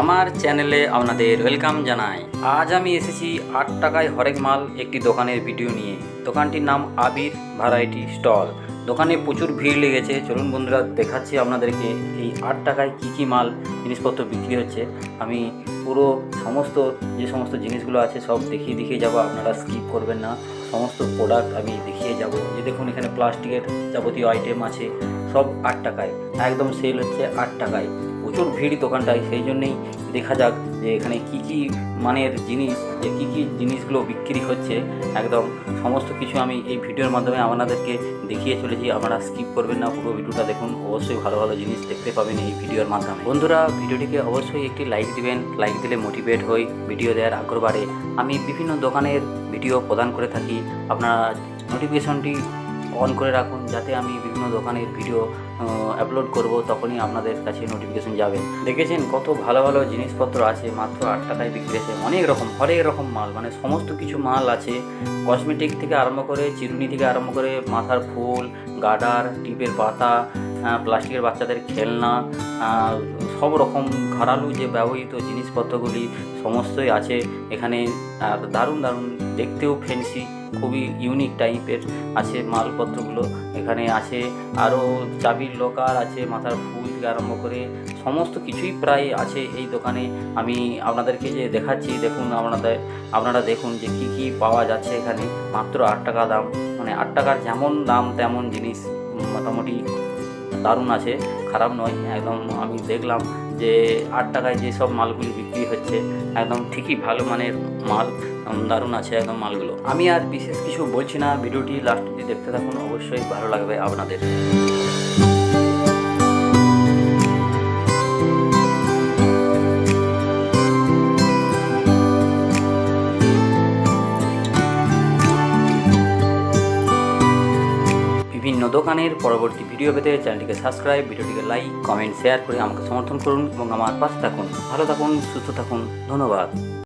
আমার চ্যানেলে আপনাদের ওয়েলকাম জানাই। আজ আমি এসেছি আট টাকায় হরেক মাল একটি দোকানের ভিডিও নিয়ে। দোকানটির নাম আবির ভ্যারাইটি স্টল দোকানে প্রচুর ভিড় লেগেছে। চলুন বন্ধুরা, দেখাচ্ছি আপনাদেরকে এই আট টাকায় কী কী মাল জিনিসপত্র বিক্রি হচ্ছে। আমি পুরো সমস্ত, যে সমস্ত জিনিসগুলো আছে সব দেখিয়ে দেখিয়ে যাব। আপনারা স্কিপ করবেন না। সমস্ত প্রোডাক্ট আমি দেখিয়ে যাব। যে দেখুন, এখানে প্লাস্টিকের যাবতীয় আইটেম আছে। সব আট টাকায়। একদম সেল হচ্ছে আট টাকায়। প্রচুর ভিড় দোকানটায়, সেই জন্যেই দেখা যাক যে এখানে কি কি মানের জিনিস, যে কী কী জিনিসগুলো বিক্রি হচ্ছে। একদম সমস্ত কিছু আমি এই ভিডিওর মাধ্যমে আপনাদেরকে দেখিয়ে চলেছি, আপনারা স্কিপ করবেন না, পুরো ভিডিওটা দেখুন। অবশ্যই ভালো ভালো জিনিস দেখতে পাবেন এই ভিডিওর মাধ্যমে। বন্ধুরা, ভিডিওটিকে অবশ্যই একটি লাইক দিবেন। লাইক দিলে মোটিভেট হই ভিডিও দেওয়ার আগ্রহ বাড়ে। আমি বিভিন্ন দোকানের ভিডিও প্রদান করে থাকি। আপনারা নোটিফিকেশনটি অন করে রাখুন যাতে আমি বিভিন্ন দোকানের ভিডিও আপলোড করব, তখনই আপনাদের কাছে নোটিফিকেশন যাবে। দেখেছেন কত ভালো ভালো জিনিসপত্র আছে, মাত্র আট টাকায় বিক্রি আছে অনেক রকম, হরেক রকম মাল মানে সমস্ত কিছু মাল আছে। কসমেটিক থেকে আরম্ভ করে চিরুনি থেকে আরম্ভ করে মাথার ফুল গার্ডার টিপের পাতা প্লাস্টিকের বাচ্চাদের খেলনা সব রকম ঘরালু যে ব্যবহৃত জিনিসপত্রগুলি সমস্তই আছে। এখানে আর দারুণ দারুণ, দেখতেও ফেন্সি খুবই ইউনিক টাইপের আছে মালপত্রগুলো। এখানে আছে আরও চাবির লকার আছে, মাথার ফুল থেকে আরম্ভ করে সমস্ত কিছুই প্রায় আছে এই দোকানে। আমি আপনাদেরকে যে দেখাচ্ছি, দেখুন আপনাদের, আপনারা দেখুন যে কি কি পাওয়া যাচ্ছে এখানে। মাত্র আট টাকা দাম মানে আট টাকার যেমন দাম তেমন জিনিস মোটামুটি দারুণ আছে, খারাপ নয়, একদম আমি দেখলাম যে আট টাকায় যেসব মালগুলি বিক্রি হচ্ছে, একদম ঠিকই ভালো মানের মাল দারুণ আছে একদম মালগুলো। আমি আর বিশেষ কিছু বলছি না, ভিডিওটি লাস্ট অব্দি দেখতে থাকুন, অবশ্যই ভালো লাগবে আপনাদের। দোকানের পরবর্তী ভিডিও পেতে চ্যানেলটিকে সাবস্ক্রাইব ভিডিওটিকে লাইক কমেন্ট শেয়ার করে আমাকে সমর্থন করুন এবং আমার পাশে থাকুন। ভালো থাকুন, সুস্থ থাকুন, ধন্যবাদ।